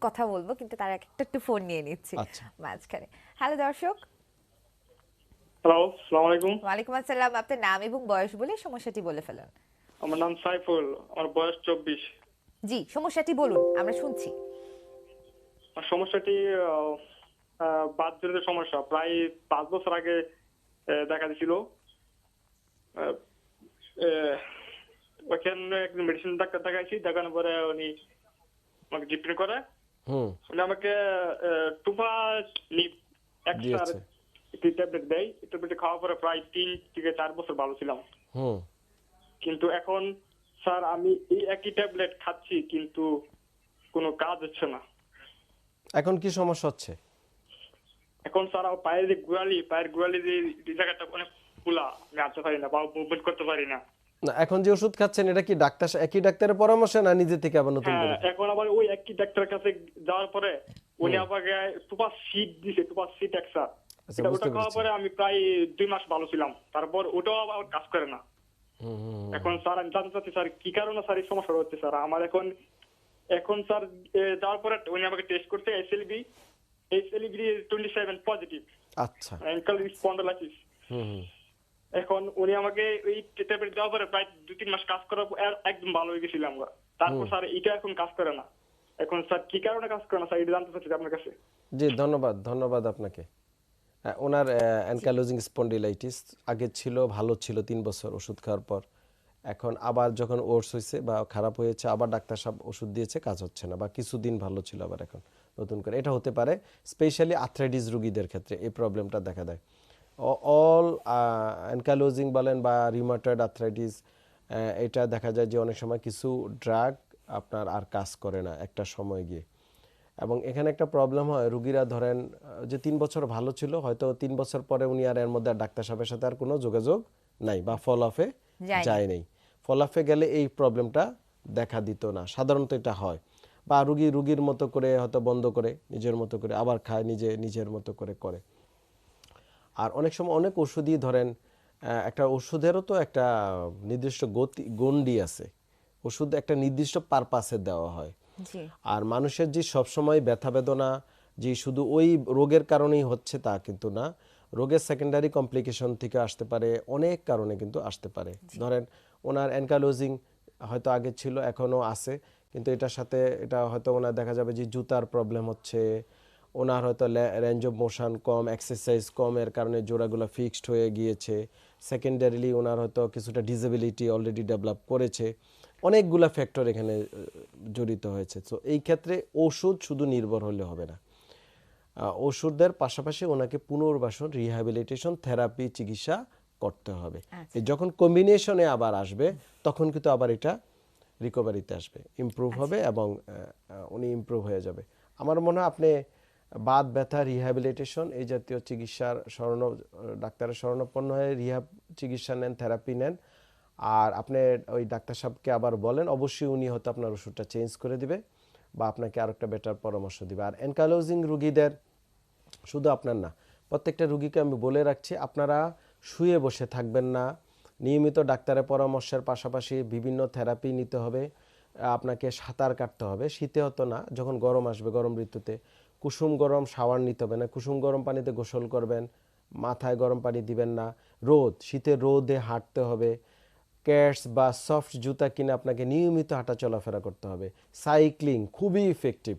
কথা বলব কিন্তু তার একটা একটু ফোন নিয়ে নিচ্ছি আচ্ছা। মাঝখানে। হ্যালো দর্শক। হ্যালো আলাইকুম। ওয়ালাইকুম আসসালাম। আপনার নাম এবং বয়স বলে সমস্যাটি বলে ফেলুন। আমার নাম সাইফুল। আমার বয়স চব্বিশ। জি সমস্যাটি বলুন আমরা শুনছি। সমস্যাটি আহ, আহ, বাত সমস্যা। প্রায় পাঁচ বছর আগে দেখা দিয়েছিল আহ, আহ, ওখানে মেডিসিন ডাক্তার দেখাইছি। দেখানোর পরে উনি আমাকে ট্রিটমেন্ট করে। হুম। উনি আমাকে আহ, টুপা লিপ একসার একটি ট্যাবলেট দেয় ট্যাবলেট খাওয়ার পরে প্রায় তিন থেকে চার বছর ভালো ছিলাম। হুম। কিন্তু এখন স্যার আমি এই একই ট্যাবলেট খাচ্ছি কিন্তু কোনো কাজ হচ্ছে না। এখন কি সমস্যা হচ্ছে? এখন স্যার আমার পায়ের যে গোড়ালি পায়ের গোড়ালি যে জায়গাটা অনেক খোলা। আমি হাঁটতে পারি না বা মুভমেন্ট করতে পারি না। না এখন যে ওষুধ খাচ্ছেন এটা কি ডাক্তার একই ডাক্তারের পরামর্শ না নিজে থেকে আবার নতুন হ্যাঁ করে? এখন আবার ওই একই ডাক্তারের কাছে যাওয়ার পরে উনি আমাকে টুপা সিট দিছে টুপা সিট একটা আচ্ছা, ওটা খাওয়ার পরে আমি প্রায় দুই মাস ভালো ছিলাম। তারপর ওটাও আবার কাজ করে না। এখন স্যার আমি জানতে চাচ্ছি স্যার কি কারণে স্যার এই সমস্যাটা হচ্ছে স্যার? আমার এখন এখন স্যার যাওয়ার পরে উনি আমাকে টেস্ট করতে SLB SLB twenty seven positive আচ্ছা। অ্যাঙ্কেল স্পন্ডলাইটিস হুম হুম। এখন উনি আমাকে ওই ট্যাবলেট দেওয়ার পরে প্রায় দু তিন মাস কাজ করার পর একদম ভালো হয়ে গেছিলাম আমরা। তারপর স্যার এটা এখন কাজ করে না। এখন স্যার কি কারণে কাজ করে না? স্যার এটা জানতে চাচ্ছি আপনার কাছে। জি ধন্যবাদ ধন্যবাদ আপনাকে। ওনার অ্যানকালোজিং স্পন্ডিলাইটিস আগে ছিল ভালো ছিল তিন বছর ওষুধ খাওয়ার পর। এখন আবার যখন ওর্স হয়েছে বা খারাপ হয়েছে আবার ডাক্তার সাহেব ওষুধ দিয়েছে কাজ হচ্ছে না। বা কিছুদিন ভালো ছিল আবার এখন নতুন করে। এটা হতে পারে স্পেশালি আথ্রাইটিস রুগীদের ক্ষেত্রে এই প্রবলেমটা দেখা দেয়। অল অ্যানকালোজিং বলেন বা রিমাটয়েড আথ্রাইটিস এটা দেখা যায় যে অনেক সময় কিছু ড্রাগ আপনার আর কাজ করে না একটা সময় গিয়ে। এবং এখানে একটা প্রবলেম হয় রুগীরা ধরেন যে তিন বছর ভালো ছিল হয়তো তিন বছর পরে উনি আর এর মধ্যে ডাক্তার সাহেবের সাথে আর কোনো যোগাযোগ নাই বা ফল অফে যায়নি। যায় নেই। ফল অফে গেলে এই প্রবলেমটা দেখা দিত না। সাধারণত এটা হয়। বা রুগী রুগীর মতো করে হয়তো বন্ধ করে নিজের মতো করে আবার খায় নিজে নিজের মতো করে করে। আর অনেক সময় অনেক ওষুধই ধরেন একটা ওষুধেরও তো একটা নির্দিষ্ট গতি গণ্ডি আছে। ওষুধ একটা নির্দিষ্ট পারপাসে দেওয়া হয়। আর মানুষের যে সবসময় ব্যথা বেদনা যে শুধু ওই রোগের কারণেই হচ্ছে তা কিন্তু না রোগের সেকেন্ডারি কমপ্লিকেশন থেকে আসতে পারে অনেক কারণে কিন্তু আসতে পারে। ধরেন ওনার অ্যানকালোজিং হয়তো আগে ছিল এখনও আছে কিন্তু এটার সাথে এটা হয়তো ওনার দেখা যাবে যে জুতার প্রবলেম হচ্ছে ওনার হয়তো রেঞ্জ অফ মোশন কম এক্সারসাইজ কম এর কারণে জোড়াগুলো ফিক্সড হয়ে গিয়েছে। সেকেন্ডারিলি ওনার হয়তো কিছুটা ডিসেবিলিটি অলরেডি ডেভেলপ করেছে। অনেকগুলা ফ্যাক্টর এখানে জড়িত হয়েছে। তো এই ক্ষেত্রে ওষুধ শুধু নির্ভর হলে হবে না। ওষুধের পাশাপাশি ওনাকে পুনর্বাসন রিহ্যাবিলিটেশন থেরাপি চিকিৎসা করতে হবে। যখন কম্বিনেশনে আবার আসবে তখন কিন্তু আবার এটা রিকভারিতে আসবে। ইমপ্রুভ হবে এবং উনি ইমপ্রুভ হয়ে যাবে। আমার মনে হয় আপনি বাত ব্যথা রিহ্যাবিলিটেশন এই জাতীয় চিকিৎসার স্মরণ ডাক্তারের শরণাপন্ন হয়ে রিহাব চিকিৎসা নেন থেরাপি নেন। আর আপনি ওই ডাক্তার সাহেবকে আবার বলেন, অবশ্যই উনি হয়তো আপনার ওষুধটা চেঞ্জ করে দিবে বা আপনাকে আর একটা বেটার পরামর্শ দিবে। আর এনকালোজিং রুগীদের শুধু আপনার না, প্রত্যেকটা রুগীকে আমি বলে রাখছি, আপনারা শুয়ে বসে থাকবেন না। নিয়মিত ডাক্তারের পরামর্শের পাশাপাশি বিভিন্ন থেরাপি নিতে হবে। আপনাকে সাঁতার কাটতে হবে। শীতে হতো না, যখন গরম আসবে, গরম ঋতুতে। কুসুম গরম শাওয়ার নিতে হবে না। কুসুম গরম পানিতে গোসল করবেন, মাথায় গরম পানি দিবেন না। রোদ শীতে রোদে হাঁটতে হবে। ক্যাটস বা সফট জুতা কিনে আপনাকে নিয়মিত হাঁটা চলাফেরা করতে হবে। সাইক্লিং খুবই ইফেক্টিভ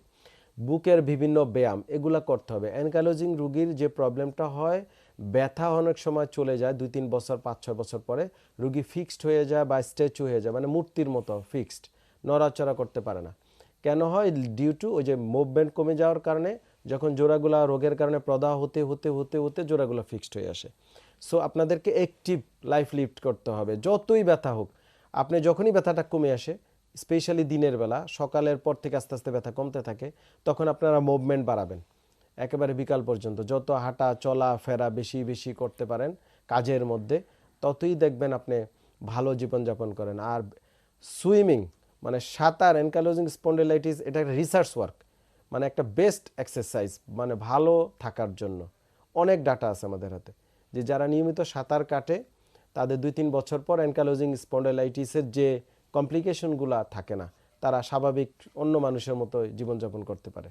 বুকের বিভিন্ন ব্যায়াম, এগুলা করতে হবে। অ্যানকালোজিং রুগীর যে প্রবলেমটা হয়, ব্যথা অনেক সময় চলে যায়, দুই তিন বছর, পাঁচ ছয় বছর পরে। রুগী ফিক্সড হয়ে যায় বা স্ট্যাচু হয়ে যায় মানে মূর্তির মতো ফিক্সড নড়াচড়া করতে পারে না। কেন হয়? ডিউ টু ওই যে মুভমেন্ট কমে যাওয়ার কারণে, যখন জোড়াগুলা রোগের কারণে প্রদাহ হতে হতে হতে হতে জোড়াগুলো ফিক্সড হয়ে আসে। সো আপনাদেরকে অ্যাক্টিভ লাইফ লিফট করতে হবে। যতই ব্যথা হোক, আপনি যখনই ব্যথাটা কমে আসে স্পেশালি দিনের বেলা, সকালের পর থেকে আস্তে আস্তে ব্যথা কমতে থাকে, তখন আপনারা মুভমেন্ট বাড়াবেন। একেবারে বিকাল পর্যন্ত। যত হাঁটা, চলা, ফেরা বেশি বেশি করতে পারেন কাজের মধ্যে, ততই দেখবেন আপনি ভালো জীবনযাপন করেন। আর সুইমিং মানে সাঁতার এনকালোজিং স্পন্ডেলাইটিস এটা একটা রিসার্চ ওয়ার্ক মানে একটা বেস্ট এক্সারসাইজ মানে ভালো থাকার জন্য। অনেক ডাটা আছে আমাদের হাতে, যে যারা নিয়মিত সাঁতার কাটে, তাদের দুই তিন বছর পর এনকালোজিং স্পন্ডেলাইটিসের যে কমপ্লিকেশনগুলো থাকে না, তারা স্বাভাবিক অন্য মানুষের মতো জীবনযাপন করতে পারে।